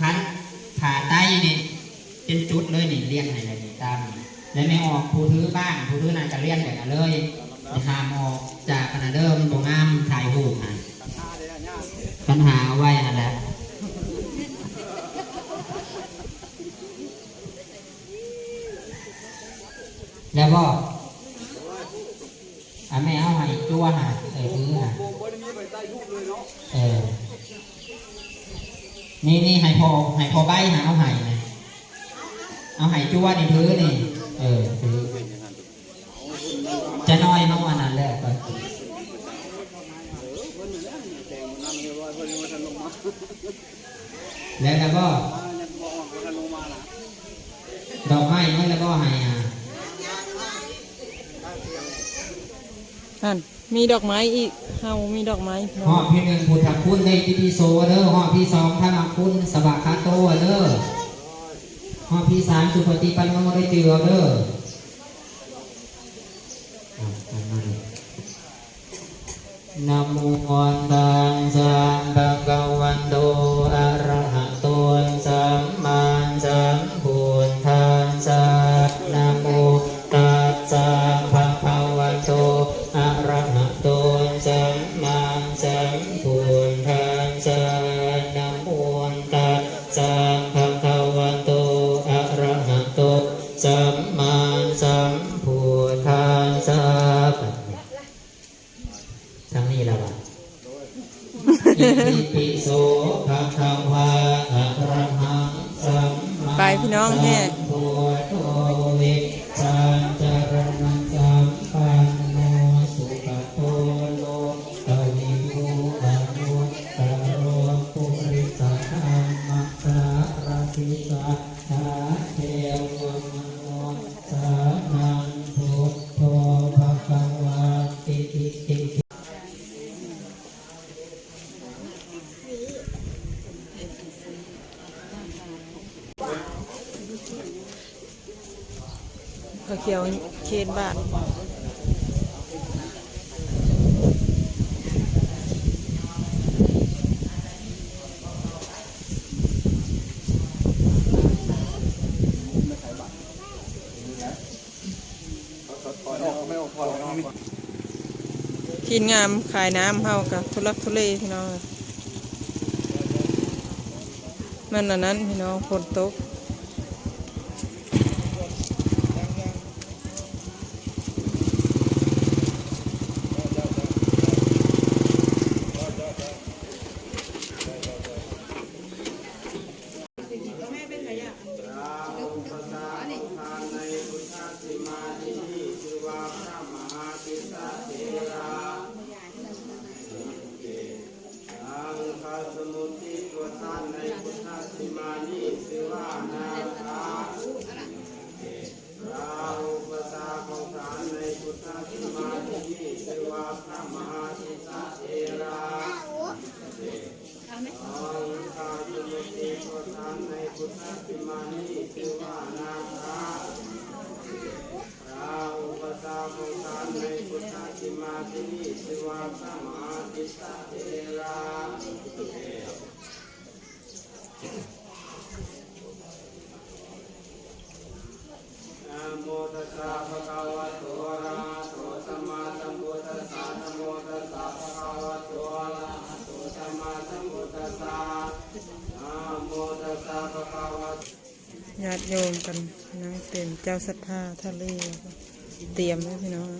คันขาใต้นี่เป็นจุดเลยนี่เลี้ยงให้เลยนี่ตามนี่แล้วไม่ออกผู้ถือบ้างผู้ถือนั่นก็เลี้ยงแบบนั้นเลยอย่าหามออกจากขนาดเดิมมันบ่งามถ่ายรูปนะปัญหาเอาไว้นั่นแหละแล้วก็อะแม่เอาให้จั่วหาเออถือเออ นี่นี่ให้พอให้พอใบหาเอาไห้นะเอาไห้จั่วนี่ถือนี่เออถือจะน้อยน้องอันนั้นแหละไปแล้วแล้วก็ดอกไม้แล้วก็ให้อ่านั่น มีดอกไม้อีกเฮามีดอกไม้พี่น้หอองบที่หนึ่งพุทธคุณในพิธีโซเด้อหอบที่สองธรรมคุณสวากขาโตเด้อหอบที่สามสุปฏิปันโนได้เจือเด้ออะอ่ามาเลยนะโมตัสสะ ทั้งนี้แล้วอะอิติปิโสภะคะวะอะระหังสัมมาไปพี่น้องแห่ เขียวเคนบ้าททีนงามขายน้ำเฮากับทุลักทุเลพี่น้องมันอันนั้นพี่น้องฝนตก นะโมตัสสะภะคะวะโตอะระหะโตสัมมาสัมพุทธัสสะนะโมตัสสะภะคะวะโตอะระหะโตสัมมาสัมพุทธัสสะนะโมตัสสะภะคะวะญาติโยมกันนั่งเต็มเจ้าศรัทธาทะเล เตรียมไว้พี่น้อง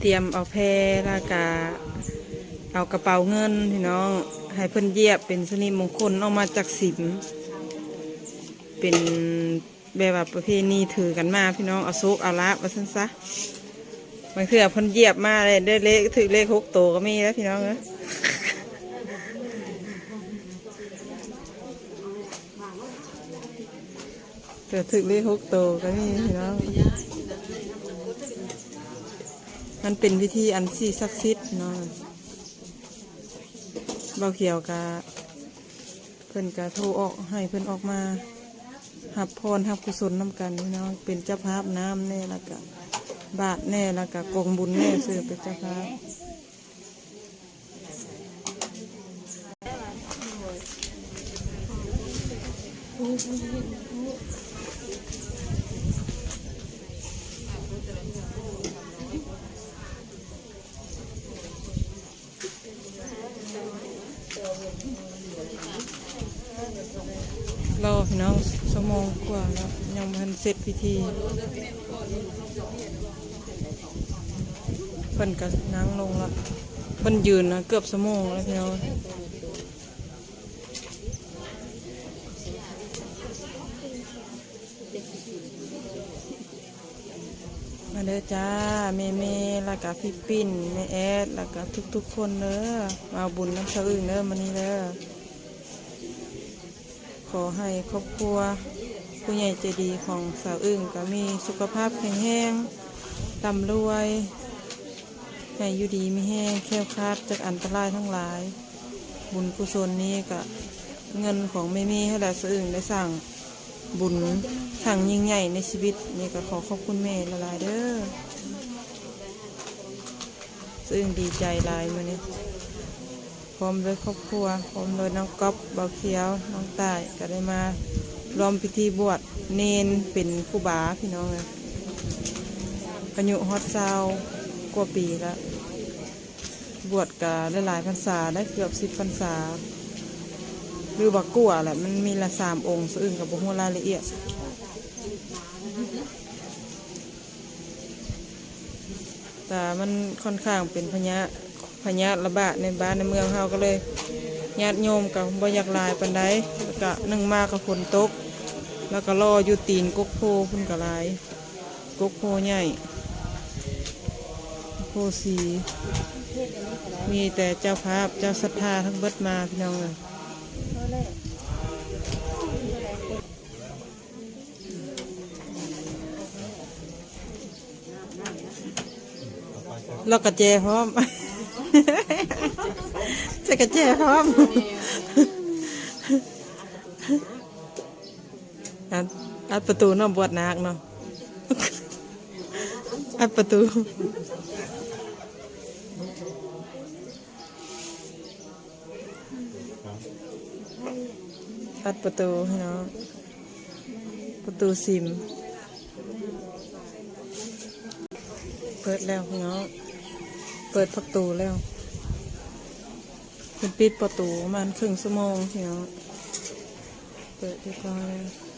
เตรียมเอาแพรลากาเอากระเป๋าเงินพี่น้อง ให้เพิ่นเยียบเป็นสนิมมงคลออกมาจากสิม เป็นแบบว่าประเพณีถือกันมาพี่น้องเอาซุกเอาละว่าซั่นซะบางเทื่อเพิ่นเยียบมาเลยได้เลขถือเลขหกโตวก็มีแล้วพี่น้องเอ้ยเกิดถึกเลขหกโตวก็มีพี่น้องมันเป็นวิธีอันที่ศักดิ์สิทธิ์เนาะ เบาเขียวกะเพิ่นกะโทรออกให้เพิ่นออกมาหับพรหับกุศลน้ำกันพี่น้องเป็นเจ้าภาพน้ำแน่ละกะบาทแน่ละกะกองบุญแน่ซื้อเป็นเจ้าภาพ รอพี่น้องสมองกว่าแล้วยังมันเสร็จพิธีเพิ่นก็นั่งลงละเพิ่นยืนนะเกือบสมองแล้วพี่น้องมาเด้อจ้าเมเมแล้วก็พี่ปิ้นแม่แอดแล้วก็ทุกๆคนเด้อมาบุญน้ำชาวอื่นเด้อมานี่เด้อ ขอให้ครอบครัว ผู้ใหญ่ใจดีของสาวอึ่งก็มีสุขภาพแข็งแรงร่ำรวยให้อยู่ดีไม่แห้งแคล้วคลาดจากอันตรายทั้งหลาย บุญกุศลนี้ก็เงินของไม่มีให้หละสาวอึ่งได้สั่งบุญถังยิ่งใหญ่ในชีวิตนี่ก็ขอขอบคุณแม่ละลายเด้อสาวอึ่งดีใจลายมาเนี่ย ร้อมด้วยครอบครัวพร้อมโดยน้องก๊อฟเบาเขียว น้องตายก็ได้มาร่วมพิธีบวชเนนเป็นครูบาพี่น้องเลยอายุฮอดซาวกว่าปีแล้วบวชกะหลายๆพรรษาได้เกือบสิบพรรษาหรือบักกัวแหละมันมีละสามองค์สอื่นกับบุหัวรายละเอียดแต่มันค่อนข้างเป็นพญะ พญะระบาดในบ้านในเมืองเฮาก็เลยญาติโยมกับบ่อยากลายปันไดแล้วก็นึ่งมากกับฝนตก แล้วก็รออยู่ตีนกกโพพุ่นก็หลายกกโพใหญ่โพสีมีแต่เจ้าภาพเจ้าศรัทธาทั้งเบิดมาพี่น้องเลยแล้วก็แจพร้อม จะกระแจพร้อมอัดอัดประตูเนาะบวชนักเนาะอัดประตูอัดประตูให้เนาะประตูซิม เปิดแล้วพี่น้อง เปิดประตูแล้วเป็นปิดประตูประมันครึ่งชั่วโมงพี่น้องเปิดเรียบร้อยแล้ว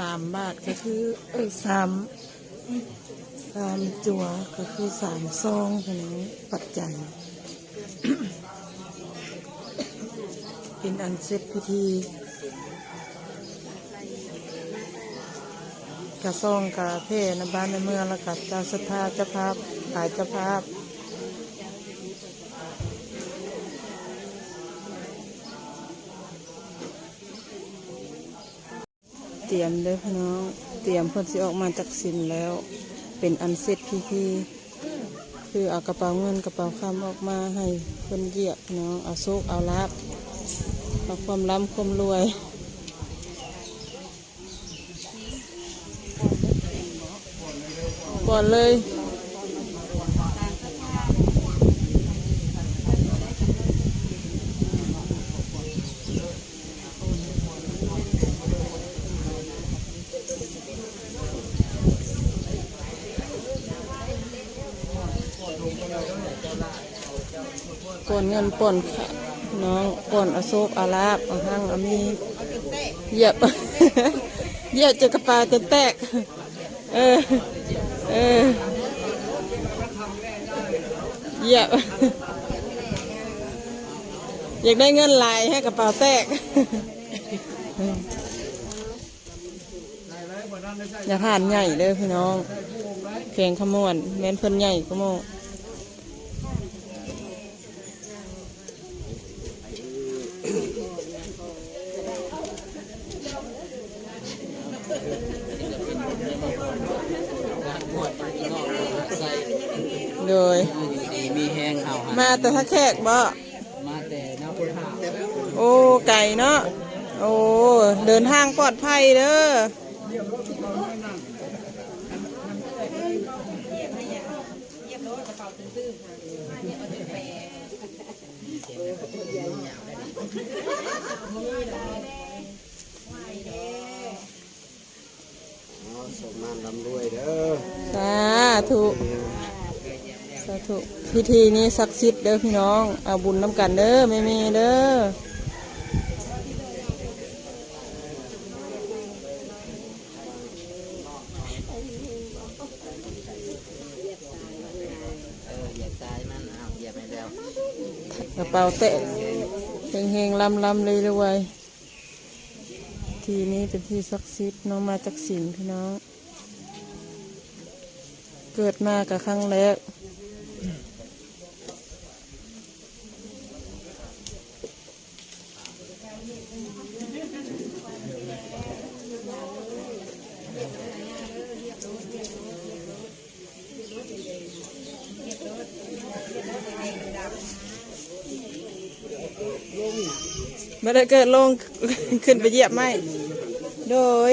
สามบาทก็คือเอ้ยสามสามจัวก็คือสามซองคนนี้ปัจจัย เป็นอันเสร็จพิธีกระซองกระเพในบ้านในเมืองแล้วกับเจ้าสถาเจ้าภาพหลายเจ้าภาพ เตรียมเลยพี่น้อง เตรียมเพิ่นสิออกมาจากสินแล้ว เป็นอันเสร็จพี่ๆคือเอากระเป๋าเงินกระเป๋าคำออกมาให้เพิ่นเหยียบน้องเอาโชคเอาลาบเอาความร่ำความรวยก่อนเลย ป่ นเงินป่นค่ะน้องป่นอโศกอาลาบบาหังอามีเหยียบเหยียบจะกระปาจะแตก เออ เออเหยียบอยากได้เงินลายให้กระเป๋าแตก อย่าผ่านใหญ่เด้อพี่น้องเพลงขมวนแม่นเพิ่นใหญ่ก็โม โดยมีแห้งเอามาแต่ถ้าแขกบ่มาแต่น้ำพุทธาโอ้ไก่เนาะโอ้เดินทางปลอดภัยเด้อสมน้ำลำด้วยเด้อสาธุสาธุพิธีนี้ศักดิ์สิทธิ์เด้อพี่น้อง เอาบุญน้ำกันเด้อไม่มีเด้อเกระเป๋าเตะเฮงเฮงลำลำเลยเลยว้ยทีนี้เป็นที่ศักดิ์สิทธิ์น้องมาจากสินพี่น้อง เกิดมากับครั้งแรก ไม่ได้เกิดลงขึ้นไปเหยียบไหมโดย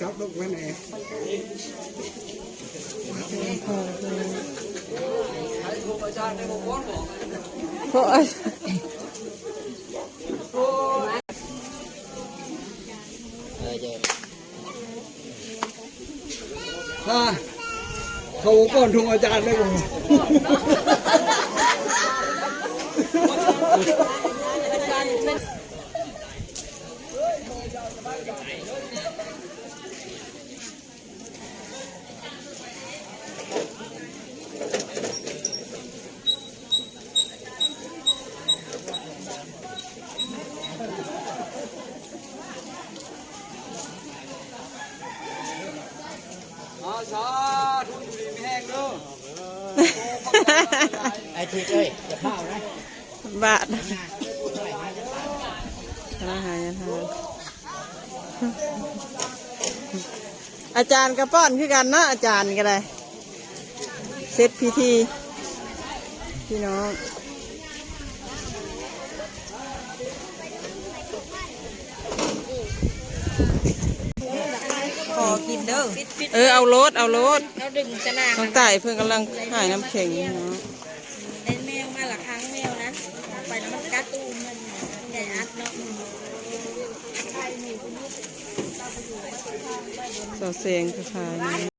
จับลูกไว้ไหนเพราะเออจะอ่าเขาก่อนทุงอาจารย์เลยผม อาชาทุนอยู่ดีไม่แห้งเด้อไอ้ทีเอ้ยจะเผานะบาทอาหารอาหารอาจารย์กระป้อนคือกันเนาะอาจารย์ก็ได้เสร็จพิธีพี่น้อง กินเด้อเออเอารถเอารถเราดึงจะนางน้องต่ายเพื่อนกำลังหายน้ำแข็งอยู่เนาะไอ้แมวมาละครั้งแมวนะไปแล้วมันกัดตูมมันใหญ่อัดเนาะสอเซงกระพาย